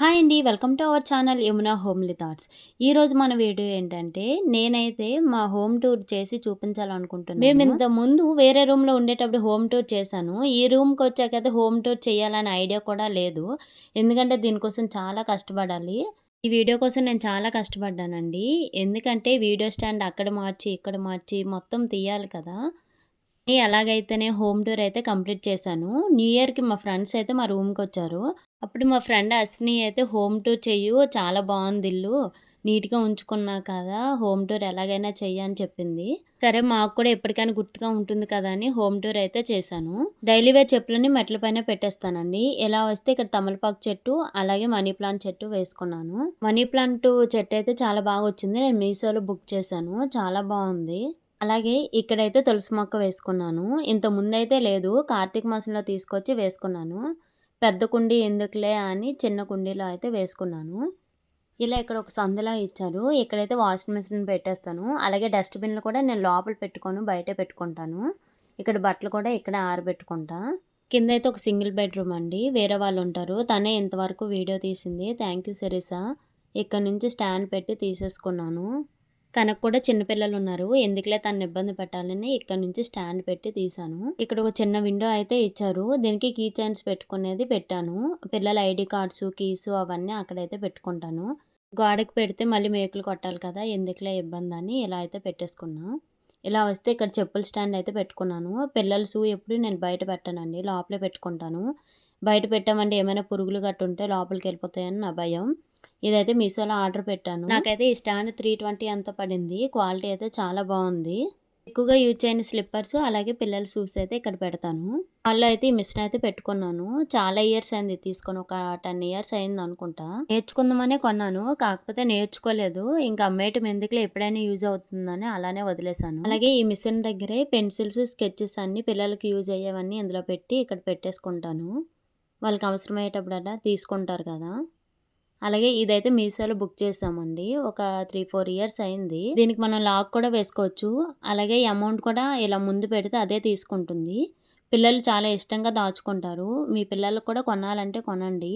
Hi అండి welcome to our channel Yamuna homely thoughts. ఈరోజు మన వీడియో ఏంటంటే నేనైతే మా హోమ్ టూర్ చేసి చూపించాలనుకుంటున్నాను. మేము ఇంత ముందు వేరే రూమ్లో ఉండేటప్పుడు హోమ్ టూర్ చేశాను. ఈ రూమ్కి వచ్చాకైతే హోమ్ టూర్ చేయాలనే ఐడియా కూడా లేదు. ఎందుకంటే దీనికోసం చాలా కష్టపడాలి. ఈ వీడియో కోసం నేను చాలా కష్టపడ్డానండి. ఎందుకంటే వీడియో స్టాండ్ అక్కడ మార్చి ఇక్కడ మార్చి మొత్తం తీయాలి కదా. ఎలాగైతేనే హోమ్ టూర్ అయితే కంప్లీట్ చేశాను. న్యూ ఇయర్కి మా ఫ్రెండ్స్ అయితే మా రూమ్కి వచ్చారు. అప్పుడు మా ఫ్రెండ్ అశ్విని అయితే హోమ్ టూర్ చెయ్యు చాలా బాగుంది ఇల్లు. నీట్గా ఉంచుకున్నా కదా హోమ్ టూర్ ఎలాగైనా చెయ్యి అని చెప్పింది. సరే మాకు కూడా ఎప్పటికైనా గుర్తుగా ఉంటుంది కదా అని హోమ్ టూర్ అయితే చేశాను. డైలీ వేర్ చెప్పులని మెట్ల పైన పెట్టేస్తానండి. ఎలా వస్తే ఇక్కడ తమలపాకు చెట్టు అలాగే మనీ ప్లాంట్ చెట్టు వేసుకున్నాను. మనీ ప్లాంట్ చెట్టు అయితే చాలా బాగా వచ్చింది. నేను మీషోలో బుక్ చేశాను. చాలా బాగుంది. అలాగే ఇక్కడైతే తులసి మొక్క వేసుకున్నాను. ఇంత ముందైతే లేదు. కార్తీక మాసంలో తీసుకొచ్చి వేసుకున్నాను. పెద్ద కుండీ ఎందుకులే అని చిన్న కుండీలో అయితే వేసుకున్నాను. ఇలా ఇక్కడ ఒక సందులా ఇచ్చారు. ఇక్కడైతే వాషింగ్ మిషన్ పెట్టేస్తాను. అలాగే డస్ట్బిన్లు కూడా నేను లోపల పెట్టుకోను బయటే పెట్టుకుంటాను. ఇక్కడ బట్టలు కూడా ఇక్కడ ఆరబెట్టుకుంటా. కింద అయితే ఒక సింగిల్ బెడ్రూమ్ అండి. వేరే వాళ్ళు ఉంటారు. తనే ఇంతవరకు వీడియో తీసింది. థ్యాంక్ యూ సరిసా ఇక్కడ నుంచి స్టాండ్ పెట్టి తీసేసుకున్నాను. తనకు కూడా చిన్నపిల్లలు ఉన్నారు. ఎందుకులే తను ఇబ్బంది పెట్టాలని ఇక్కడ నుంచి స్టాండ్ పెట్టి తీసాను ఇక్కడ ఒక చిన్న విండో అయితే ఇచ్చారు. దీనికి కీ చైన్స్ పెట్టుకునేది పెట్టాను. పిల్లల ఐడి కార్డ్స్ కీస్ అవన్నీ అక్కడైతే పెట్టుకుంటాను. గోడకి పెడితే మళ్ళీ మేకులు కొట్టాలి కదా ఎందుకులే ఇబ్బంది అని ఇలా అయితే పెట్టేసుకున్నాను ఇలా వస్తే ఇక్కడ చెప్పుల స్టాండ్ అయితే పెట్టుకున్నాను. పిల్లల షూ ఎప్పుడు నేను బయట పెట్టానండి లోపలే పెట్టుకుంటాను. బయట పెట్టామంటే ఏమైనా పురుగులు గట్టు ఉంటే లోపలికి వెళ్ళిపోతాయని నా భయం. ఇదైతే మీషోలో ఆర్డర్ పెట్టాను. నాకైతే ఈ స్టాండ్ త్రీ ట్వంటీ అంత పడింది. క్వాలిటీ అయితే చాలా బాగుంది. ఎక్కువగా యూజ్ చేయని స్లిప్పర్స్ అలాగే పిల్లల షూస్ అయితే ఇక్కడ పెడతాను. వాళ్ళు అయితే ఈ మిషన్ అయితే పెట్టుకున్నాను. చాలా ఇయర్స్ అయింది తీసుకొని ఒక టెన్ ఇయర్స్ అయింది అనుకుంటా. నేర్చుకుందామనే కొన్నాను కాకపోతే నేర్చుకోలేదు. ఇంకా అమ్మేయటం ఎందుకులే ఎప్పుడైనా యూజ్ అవుతుందని అలానే వదిలేసాను అలాగే ఈ మిషన్ దగ్గరే పెన్సిల్స్ స్కెచెస్ అన్ని పిల్లలకి యూజ్ అయ్యేవన్నీ ఇందులో పెట్టి ఇక్కడ పెట్టేసుకుంటాను. వాళ్ళకి అవసరమయ్యేటప్పుడల్లా తీసుకుంటారు కదా. అలాగే ఇదైతే మీషోలో బుక్ చేసామండి. ఒక త్రీ ఫోర్ ఇయర్స్ అయింది. దీనికి మనం లాక్ కూడా వేసుకోవచ్చు. అలాగే అమౌంట్ కూడా ఇలా ముందు పెడితే అదే తీసుకుంటుంది. పిల్లలు చాలా ఇష్టంగా దాచుకుంటారు. మీ పిల్లలకు కూడా కొనాలంటే కొనండి.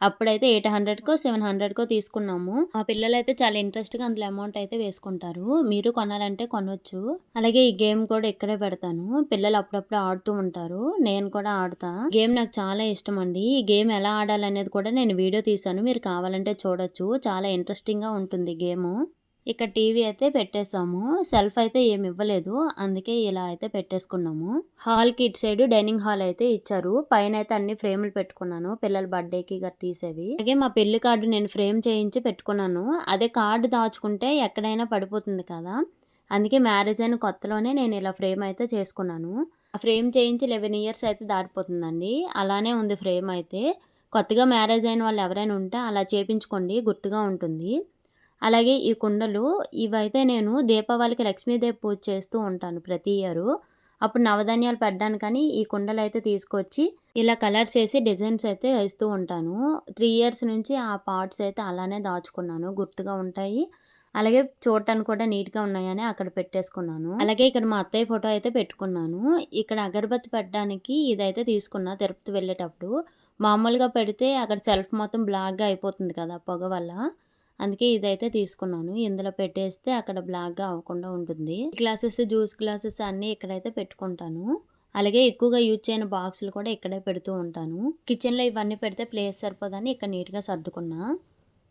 అప్పుడైతే ఎయిట్ హండ్రెడ్కో సెవెన్ హండ్రెడ్కో తీసుకున్నాము. మా పిల్లలు అయితే చాలా ఇంట్రెస్ట్గా అందులో అమౌంట్ అయితే వేసుకుంటారు. మీరు కొనాలంటే కొనవచ్చు అలాగే ఈ గేమ్ కూడా ఇక్కడే పెడతాను. పిల్లలు అప్పుడప్పుడు ఆడుతూ ఉంటారు. నేను కూడా ఆడతా. గేమ్ నాకు చాలా ఇష్టం అండి ఈ గేమ్ ఎలా ఆడాలనేది కూడా నేను వీడియో తీసాను మీరు కావాలంటే చూడొచ్చు. చాలా ఇంట్రెస్టింగ్గా ఉంటుంది గేమ్. ఇక్కడ టీవీ అయితే పెట్టేసాము సెల్ఫ్ అయితే ఏమి ఇవ్వలేదు. అందుకే ఇలా అయితే పెట్టేసుకున్నాము. హాల్ కిట్ సైడ్ డైనింగ్ హాల్ అయితే ఇచ్చారు. పైన అయితే అన్ని ఫ్రేములు పెట్టుకున్నాను. పిల్లల బర్త్డేకి గట్ తీసేవి. అలాగే మా పెళ్ళి కార్డు నేను ఫ్రేమ్ చేయించి పెట్టుకున్నాను. అదే కార్డు దాచుకుంటే ఎక్కడైనా పడిపోతుంది కదా. అందుకే మ్యారేజ్ అయిన కొత్తలోనే నేను ఇలా ఫ్రేమ్ అయితే చేసుకున్నాను. ఆ ఫ్రేమ్ చేయించి లెవెన్ ఇయర్స్ అయితే దాటిపోతుందండి. అలానే ఉంది ఫ్రేమ్ అయితే. కొత్తగా మ్యారేజ్ అయిన వాళ్ళు ఎవరైనా ఉంటే అలా చేపించుకోండి. గుర్తుగా ఉంటుంది. అలాగే ఈ కుండలు ఇవైతే నేను దీపావళికి లక్ష్మీదేవి పూజ చేస్తూ ఉంటాను ప్రతి ఇయరు. అప్పుడు నవధాన్యాలు పెట్టడానికని ఈ కుండలు అయితే తీసుకొచ్చి ఇలా కలర్స్ వేసి డిజైన్స్ అయితే వేస్తూ ఉంటాను. త్రీ ఇయర్స్ నుంచి ఆ పార్ట్స్ అయితే అలానే దాచుకున్నాను. గుర్తుగా ఉంటాయి. అలాగే చూడటానికి కూడా నీట్గా ఉన్నాయని అక్కడ పెట్టేసుకున్నాను. అలాగే ఇక్కడ మా అత్తయ్య ఫోటో అయితే పెట్టుకున్నాను. ఇక్కడ అగరబత్తి పెట్టడానికి ఇదైతే తీసుకున్నా తిరుపతి వెళ్ళేటప్పుడు. మామూలుగా పెడితే అక్కడ సెల్ఫ్ మొత్తం బ్లాక్గా అయిపోతుంది కదా పొగ వల్ల. అందుకే ఇదైతే తీసుకున్నాను. ఇందులో పెట్టేస్తే అక్కడ బ్లాక్గా అవ్వకుండా ఉంటుంది. గ్లాసెస్ జ్యూస్ గ్లాసెస్ అన్నీ ఇక్కడైతే పెట్టుకుంటాను. అలాగే ఎక్కువగా యూజ్ చేయని బాక్సులు కూడా ఇక్కడే పెడుతూ ఉంటాను. కిచెన్లో ఇవన్నీ పెడితే ప్లేస్ సరిపోదని ఇక్కడ నీట్గా సర్దుకున్నా.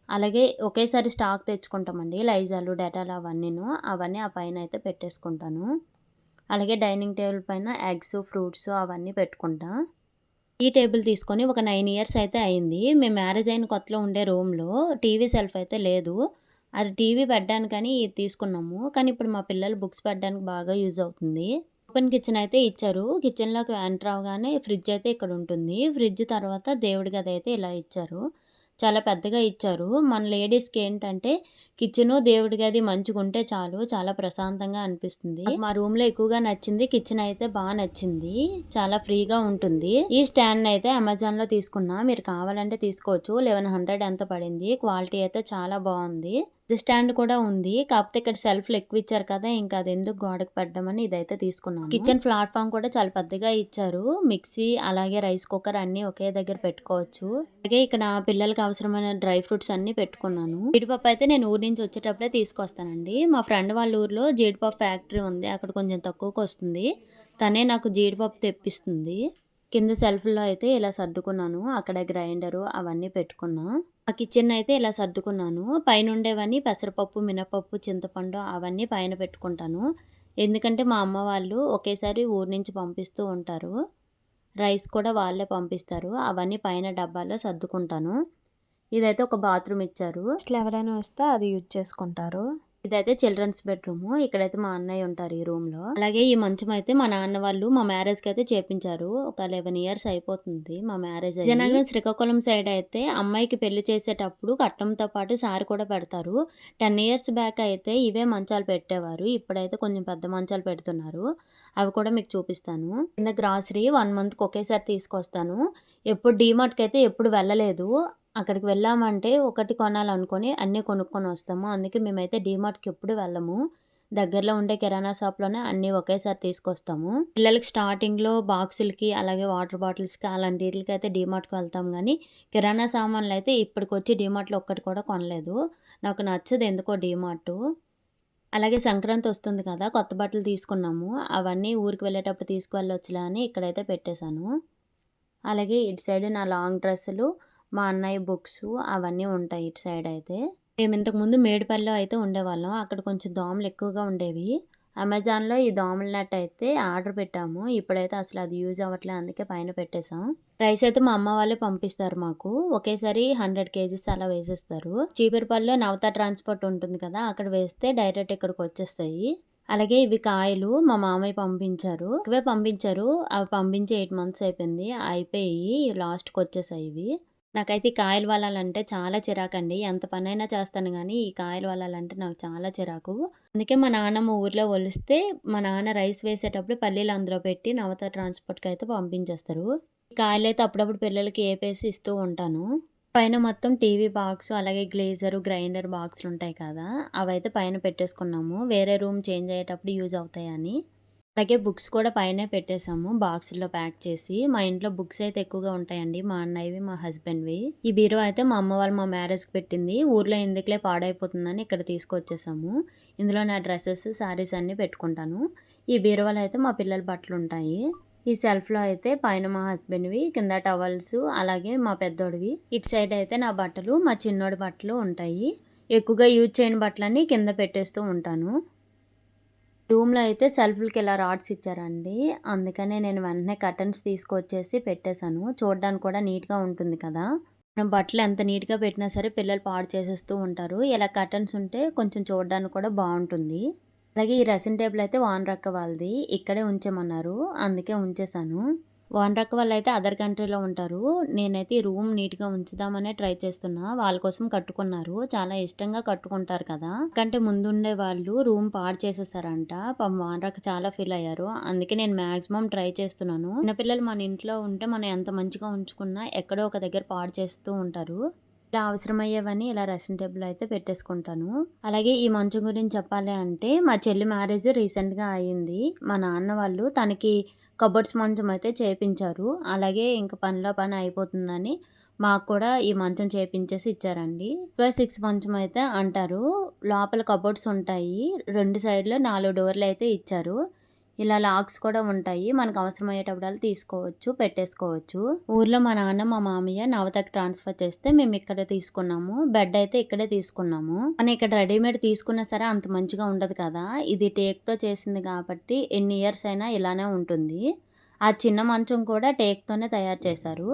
అలాగే ఒకేసారి స్టాక్ తెచ్చుకుంటామండి. లైజాలు డెటాలు అవన్నీను. అవన్నీ ఆ పైన అయితే పెట్టేసుకుంటాను. అలాగే డైనింగ్ టేబుల్ పైన ఎగ్స్ ఫ్రూట్స్ అవన్నీ పెట్టుకుంటా. ఈ టేబుల్ తీసుకొని ఒక నైన్ ఇయర్స్ అయితే అయింది. మేము మ్యారేజ్ అయిన కొత్తలో ఉండే రూమ్లో టీవీ సెల్ఫ్ అయితే లేదు. అది టీవీ పెట్టడానికని ఇది తీసుకున్నాము. కానీ ఇప్పుడు మా పిల్లలు బుక్స్ పెట్టడానికి బాగా యూజ్ అవుతుంది. ఓపెన్ కిచెన్ అయితే ఇచ్చారు. కిచెన్లోకి ఎంటర్ అవగానే ఫ్రిడ్జ్ అయితే ఇక్కడ ఉంటుంది. ఫ్రిడ్జ్ తర్వాత దేవుడి గది అయితే ఇలా ఇచ్చారు. చాలా పెద్దగా ఇచ్చారు. మన లేడీస్కి ఏంటంటే కిచెన్ దేవుడి గది మంచిగా ఉంటే చాలు చాలా ప్రశాంతంగా అనిపిస్తుంది. మా రూమ్లో ఎక్కువగా నచ్చింది కిచెన్ అయితే బాగా నచ్చింది చాలా ఫ్రీగా ఉంటుంది. ఈ స్టాండ్ అయితే అమెజాన్లో తీసుకున్నా మీరు కావాలంటే తీసుకోవచ్చు. లెవెన్ హండ్రెడ్ ఎంత పడింది క్వాలిటీ అయితే చాలా బాగుంది. ఇది స్టాండ్ కూడా ఉంది కాకపోతే ఇక్కడ సెల్ఫ్లు ఎక్కువ ఇచ్చారు కదా ఇంకా అది ఎందుకు గోడకు పెట్టడం ఇదైతే తీసుకున్నాను కిచెన్ ప్లాట్ఫామ్ కూడా చాలా పెద్దగా ఇచ్చారు. మిక్సీ అలాగే రైస్ కుక్కర్ అన్ని ఒకే దగ్గర పెట్టుకోవచ్చు. అలాగే ఇక్కడ పిల్లలకి అవసరమైన డ్రై ఫ్రూట్స్ అన్ని పెట్టుకున్నాను. జీడిపప్పు అయితే నేను ఊరి నుంచి వచ్చేటప్పుడే తీసుకొస్తానండి. మా ఫ్రెండ్ వాళ్ళ ఊర్లో జీడిపప్పు ఫ్యాక్టరీ ఉంది. అక్కడ కొంచెం తక్కువకి వస్తుంది. తనే నాకు జీడిపప్పు తెప్పిస్తుంది. కింద సెల్ఫ్లో అయితే ఇలా సర్దుకున్నాను. అక్కడ గ్రైండరు అవన్నీ పెట్టుకున్నా. ఆ కిచెన్ అయితే ఇలా సర్దుకున్నాను. పైన ఉండేవన్నీ పెసరపప్పు మినపప్పు చింతపండు అవన్నీ పైన పెట్టుకుంటాను. ఎందుకంటే మా అమ్మ వాళ్ళు ఒకేసారి ఊరి నుంచి పంపిస్తూ ఉంటారు. రైస్ కూడా వాళ్ళే పంపిస్తారు. అవన్నీ పైన డబ్బాలో సర్దుకుంటాను. ఇదైతే ఒక బాత్రూమ్ ఇచ్చారు. అసలు ఎవరైనా వస్తే అది యూజ్ చేసుకుంటారు. ఇదైతే చిల్డ్రన్స్ బెడ్రూమ్. ఇక్కడైతే మా అన్నయ్య ఉంటారు ఈ రూమ్లో. అలాగే ఈ మంచం అయితే మా నాన్న వాళ్ళు మా మ్యారేజ్కి అయితే చేపించారు. ఒక లెవెన్ ఇయర్స్ అయిపోతుంది మా మ్యారేజ్ విజయనగరం శ్రీకాకుళం సైడ్ అయితే అమ్మాయికి పెళ్ళి చేసేటప్పుడు కట్టంతో పాటు సారి కూడా పెడతారు. టెన్ ఇయర్స్ బ్యాక్ అయితే ఇవే మంచాలు పెట్టేవారు. ఇప్పుడైతే కొంచెం పెద్ద మంచాలు పెడుతున్నారు. అవి కూడా మీకు చూపిస్తాను. కింద గ్రాసరీ వన్ మంత్కి ఒకేసారి తీసుకొస్తాను. ఎప్పుడు డీమార్ట్కి అయితే ఎప్పుడు వెళ్ళలేదు. అక్కడికి వెళ్ళామంటే ఒకటి కొనాలనుకొని అన్నీ కొనుక్కొని వస్తాము. అందుకే మేమైతే డీమార్ట్కి ఎప్పుడు వెళ్ళము. దగ్గరలో ఉండే కిరాణా షాప్లోనే అన్నీ ఒకేసారి తీసుకొస్తాము. పిల్లలకి స్టార్టింగ్లో బాక్సులకి అలాగే వాటర్ బాటిల్స్కి అలాంటి అయితే డీమార్ట్కి వెళ్తాం. కానీ కిరాణా సామాన్లు అయితే ఇప్పటికొచ్చి డీమార్ట్లో ఒక్కటి కూడా కొనలేదు. నాకు నచ్చదు ఎందుకో డీమార్ట్. అలాగే సంక్రాంతి వస్తుంది కదా కొత్త బట్టలు తీసుకున్నాము. అవన్నీ ఊరికి వెళ్ళేటప్పుడు తీసుకువెళ్ళొచ్చులే అని ఇక్కడైతే పెట్టేశాను. అలాగే ఇటు సైడ్ నా లాంగ్ డ్రెస్సులు మా అన్నయ్య బుక్స్ అవన్నీ ఉంటాయి ఇటు సైడ్ అయితే. మేము ఇంతకుముందు మేడిపల్లిలో అయితే ఉండేవాళ్ళం. అక్కడ కొంచెం దోమలు ఎక్కువగా ఉండేవి. అమెజాన్లో ఈ దోమల నెట్ అయితే ఆర్డర్ పెట్టాము. ఇప్పుడైతే అసలు అది యూజ్ అవ్వట్లేదు అందుకే పైన పెట్టేసాం రైస్ అయితే మా అమ్మ వాళ్ళే పంపిస్తారు మాకు. ఒకేసారి హండ్రెడ్ కేజీస్ అలా వేసేస్తారు. చీపిరిపల్లిలో నవత ట్రాన్స్పోర్ట్ ఉంటుంది కదా అక్కడ వేస్తే డైరెక్ట్ ఇక్కడికి వచ్చేస్తాయి. అలాగే ఇవి కాయలు మా మామయ్య పంపించారు. ఇవే పంపించారు. అవి పంపించి ఎయిట్ మంత్స్ అయిపోయింది. అయిపోయి లాస్ట్కి వచ్చేసాయి ఇవి. నాకైతే ఈ కాయలు వలాలంటే చాలా చిరాకండి. ఎంత పనైనా చేస్తాను కానీ ఈ కాయలు వలాలంటే నాకు చాలా చిరాకు. అందుకే మా నాన్నమ్మ ఊర్లో ఒలిస్తే మా నాన్న రైస్ వేసేటప్పుడు పల్లీలు అందులో పెట్టి నవత ట్రాన్స్పోర్ట్కి అయితే పంపించేస్తారు. ఈ కాయలు అయితే అప్పుడప్పుడు పిల్లలకి ఏపేసి ఇస్తూ ఉంటాను. పైన మొత్తం టీవీ బాక్స్ అలాగే గ్లేజరు గ్రైండర్ బాక్స్లు ఉంటాయి కదా అవైతే పైన పెట్టేసుకున్నాము. వేరే రూమ్ చేంజ్ అయ్యేటప్పుడు యూజ్ అవుతాయని. అలాగే బుక్స్ కూడా పైనే పెట్టేశాము బాక్స్లో ప్యాక్ చేసి. మా ఇంట్లో బుక్స్ అయితే ఎక్కువగా ఉంటాయండి మా అన్నయ్యవి మా హస్బెండ్వి. ఈ బీరో అయితే మా అమ్మ వాళ్ళు మా మ్యారేజ్కి పెట్టింది. ఊర్లో ఎందుకులే పాడైపోతుందని ఇక్కడ తీసుకొచ్చేసాము. ఇందులో నా డ్రెస్సెస్ శారీస్ అన్నీ పెట్టుకుంటాను. ఈ బీరువాలో అయితే మా పిల్లల బట్టలు ఉంటాయి. ఈ సెల్ఫ్లో అయితే పైన మా హస్బెండ్వి కింద టవల్స్ అలాగే మా పెద్దోడివి. ఇటు సైడ్ అయితే నా బట్టలు మా చిన్నోడి బట్టలు ఉంటాయి. ఎక్కువగా యూజ్ చేయని బట్టలన్నీ కింద పెట్టేస్తూ ఉంటాను. రూమ్లో అయితే సెల్ఫ్లకి ఇలా రాడ్స్ ఇచ్చారండి. అందుకనే నేను వెంటనే కర్టన్స్ తీసుకొచ్చేసి పెట్టేశాను. చూడడానికి కూడా నీట్గా ఉంటుంది కదా. మనం బట్టలు ఎంత నీట్గా పెట్టినా సరే పిల్లలు పాడు చేసేస్తూ ఉంటారు. ఇలా కర్టన్స్ ఉంటే కొంచెం చూడడానికి కూడా బాగుంటుంది. అలాగే ఈ రెసిన్ టేబుల్ అయితే వాన్ రక్క వాళ్ళది. ఇక్కడే ఉంచమన్నారు. అందుకే ఉంచేశాను. ఓనర్ వాళ్ళు అయితే అదర్ కంట్రీలో ఉంటారు. నేనైతే ఈ రూమ్ నీట్గా ఉంచుదామనే ట్రై చేస్తున్నా. వాళ్ళ కోసం కట్టుకున్నారు. చాలా ఇష్టంగా కట్టుకుంటారు కదా. కంటే ముందుండే వాళ్ళు రూమ్ పాడు చేసేసారంట. పాపం ఓనర్ చాలా ఫీల్ అయ్యారు. అందుకే నేను మాక్సిమం ట్రై చేస్తున్నాను. చిన్నపిల్లలు మన ఇంట్లో ఉంటే మనం ఎంత మంచిగా ఉంచుకున్నా ఎక్కడో ఒక దగ్గర పాడు చేస్తూ ఉంటారు. ఇలా అవసరమయ్యేవని ఇలా రెస్టింగ్ టేబుల్ అయితే పెట్టేసుకుంటాను. అలాగే ఈ మంచం గురించి చెప్పాలి అంటే మా చెల్లి మ్యారేజ్ రీసెంట్గా అయ్యింది మా నాన్న వాళ్ళు తనకి కబోర్డ్స్ మంచం అయితే చేపించారు. అలాగే ఇంకా పనిలో పని అయిపోతుందని మాకు కూడా ఈ మంచం చేపించేసి ఇచ్చారండి. ట్వెల్వ్ సిక్స్ మంచం అయితే అంటారు. లోపల కబోర్డ్స్ ఉంటాయి. రెండు సైడ్లో నాలుగు డోర్లు అయితే ఇచ్చారు. ఇలా లాక్స్ కూడా ఉంటాయి. మనకు అవసరమయ్యేటప్పుడు తీసుకోవచ్చు పెట్టేసుకోవచ్చు. ఊర్లో మా నాన్న మా మామయ్య నవతకి ట్రాన్స్ఫర్ చేస్తే మేము ఇక్కడ తీసుకున్నాము. బెడ్ అయితే ఇక్కడే తీసుకున్నాము. మనం ఇక్కడ రెడీమేడ్ తీసుకున్నా సరే అంత మంచిగా ఉండదు కదా. ఇది టేక్తో చేసింది కాబట్టి ఎన్ని ఇయర్స్ అయినా ఇలానే ఉంటుంది. ఆ చిన్న మంచం కూడా టేక్తోనే తయారు చేశారు.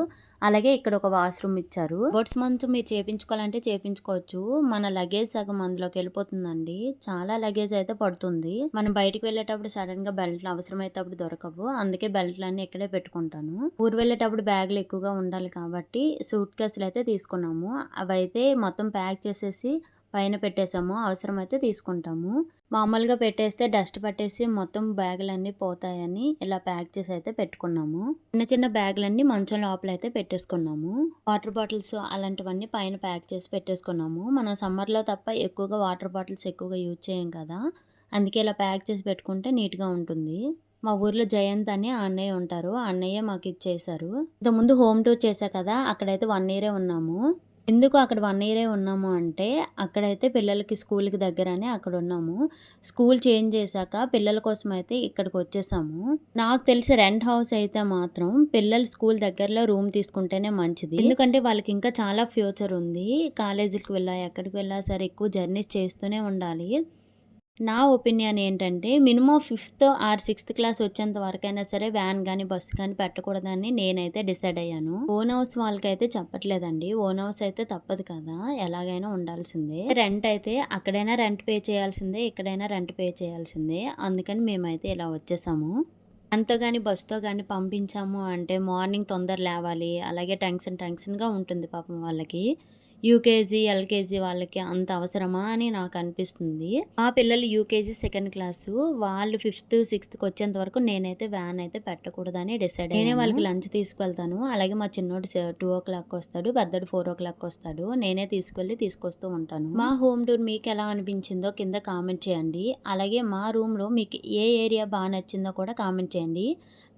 అలాగే ఇక్కడ ఒక వాష్రూమ్ ఇచ్చారు. బోట్స్ మంచం మీరు చేపించుకోవాలంటే చేపించుకోవచ్చు. మన లగేజ్ సగం అందులోకి వెళ్ళిపోతుందండి. చాలా లగేజ్ అయితే పడుతుంది. మనం బయటకు వెళ్ళేటప్పుడు సడన్గా బెల్ట్లు అవసరమైనప్పుడు దొరకవు. అందుకే బెల్ట్లు అన్ని ఇక్కడే పెట్టుకుంటాను. ఊరు వెళ్ళేటప్పుడు బ్యాగులు ఎక్కువగా ఉండాలి కాబట్టి సూట్ కేసులు అయితే తీసుకున్నాము. అవైతే మొత్తం ప్యాక్ చేసేసి పైన పెట్టేసాము అవసరమైతే తీసుకుంటాము. మామూలుగా పెట్టేస్తే డస్ట్ పట్టేసి మొత్తం బ్యాగులన్నీ పోతాయని ఇలా ప్యాక్ చేసి అయితే పెట్టుకున్నాము. చిన్న చిన్న బ్యాగులన్నీ మంచం లోపల అయితే పెట్టేసుకున్నాము. వాటర్ బాటిల్స్ అలాంటివన్నీ పైన ప్యాక్ చేసి పెట్టేసుకున్నాము. మనం సమ్మర్లో తప్ప ఎక్కువగా వాటర్ బాటిల్స్ ఎక్కువగా యూజ్ చేయం కదా. అందుకే ఇలా ప్యాక్ చేసి పెట్టుకుంటే నీట్గా ఉంటుంది. మా ఊర్లో జయంత్ అని ఆ అన్నయ్య ఉంటారు. ఆ అన్నయ్య మాకు ఇచ్చేసారు ఇంతకుముందు హోమ్ టూర్ చేశా కదా అక్కడైతే వన్ ఇయరే ఉన్నాము. ఎందుకు అక్కడ వన్ ఇయరే ఉన్నాము అంటే అక్కడైతే పిల్లలకి స్కూల్కి దగ్గరనే అక్కడ ఉన్నాము. స్కూల్ చేంజ్ చేశాక పిల్లల కోసం అయితే ఇక్కడికి వచ్చేసాము. నాకు తెలిసి రెంట్ హౌస్ అయితే మాత్రం పిల్లలు స్కూల్ దగ్గరలో రూమ్ తీసుకుంటేనే మంచిది. ఎందుకంటే వాళ్ళకి ఇంకా చాలా ఫ్యూచర్ ఉంది. కాలేజీకి వెళ్ళా ఎక్కడికి వెళ్ళా సరే ఎక్కువ జర్నీస్ చేస్తూనే ఉండాలి. నా ఒపీనియన్ ఏంటంటే minimum fifth or sixth class వచ్చేంత వరకైనా సరే వ్యాన్ కానీ బస్సు కానీ పెట్టకూడదని నేనైతే డిసైడ్ అయ్యాను. ఓన్ హౌస్ వాళ్ళకైతే చెప్పట్లేదండి. ఓన్ హౌస్ అయితే తప్పదు కదా ఎలాగైనా ఉండాల్సిందే. రెంట్ అయితే అక్కడైనా రెంట్ పే చేయాల్సిందే ఇక్కడైనా రెంట్ పే చేయాల్సిందే. అందుకని మేమైతే ఇలా వచ్చేసాము. అంతో కానీ బస్తో కానీ పంపించాము అంటే మార్నింగ్ తొందర లేవాలి. అలాగే టెన్షన్ టెన్షన్గా ఉంటుంది పాపం వాళ్ళకి. యూకేజీ ఎల్కేజీ వాళ్ళకి అంత అవసరమా అని నాకు అనిపిస్తుంది. మా పిల్లలు యూకేజీ సెకండ్ క్లాసు వాళ్ళు ఫిఫ్త్ సిక్స్త్కి వచ్చేంత వరకు నేనైతే వ్యాన్ అయితే పెట్టకూడదని డిసైడ్ నేనే వాళ్ళకి లంచ్ తీసుకెళ్తాను అలాగే మా చిన్నోడు టూ ఓ క్లాక్ వస్తాడు పెద్దోడు ఫోర్ ఓ క్లాక్ వస్తాడు. నేనే తీసుకెళ్ళి తీసుకొస్తూ ఉంటాను. మా హోమ్ టూర్ మీకు ఎలా అనిపించిందో కింద కామెంట్ చేయండి. అలాగే మా రూమ్లో మీకు ఏ ఏరియా బాగా నచ్చిందో కూడా కామెంట్ చేయండి.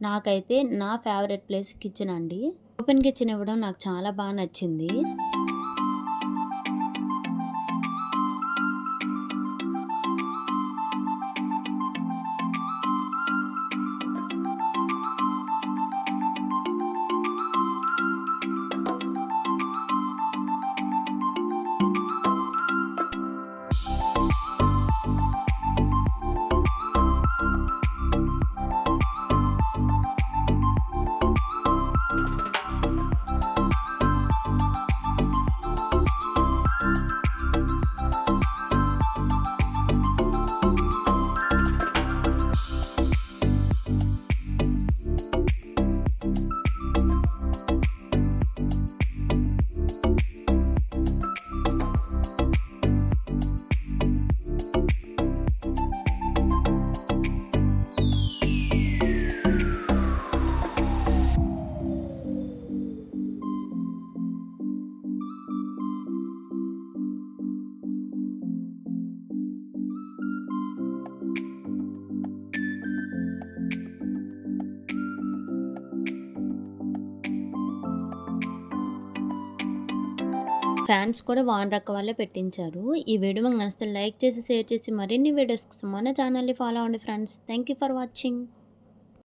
నాకైతే నా ఫేవరెట్ ప్లేస్ కిచెన్ అండి. ఓపెన్ కిచెన్ ఇవ్వడం నాకు చాలా బాగా నచ్చింది. ఫ్యాన్స్ కూడా వాన్ రక్క వాళ్ళే పెట్టించారు. ఈ వీడియో మీకు నచ్చితే లైక్ చేసి షేర్ చేసి మరిన్ని వీడియోస్ కోసం మన ఛానల్ని ఫాలో అవ్వండి friends. Thank you for watching.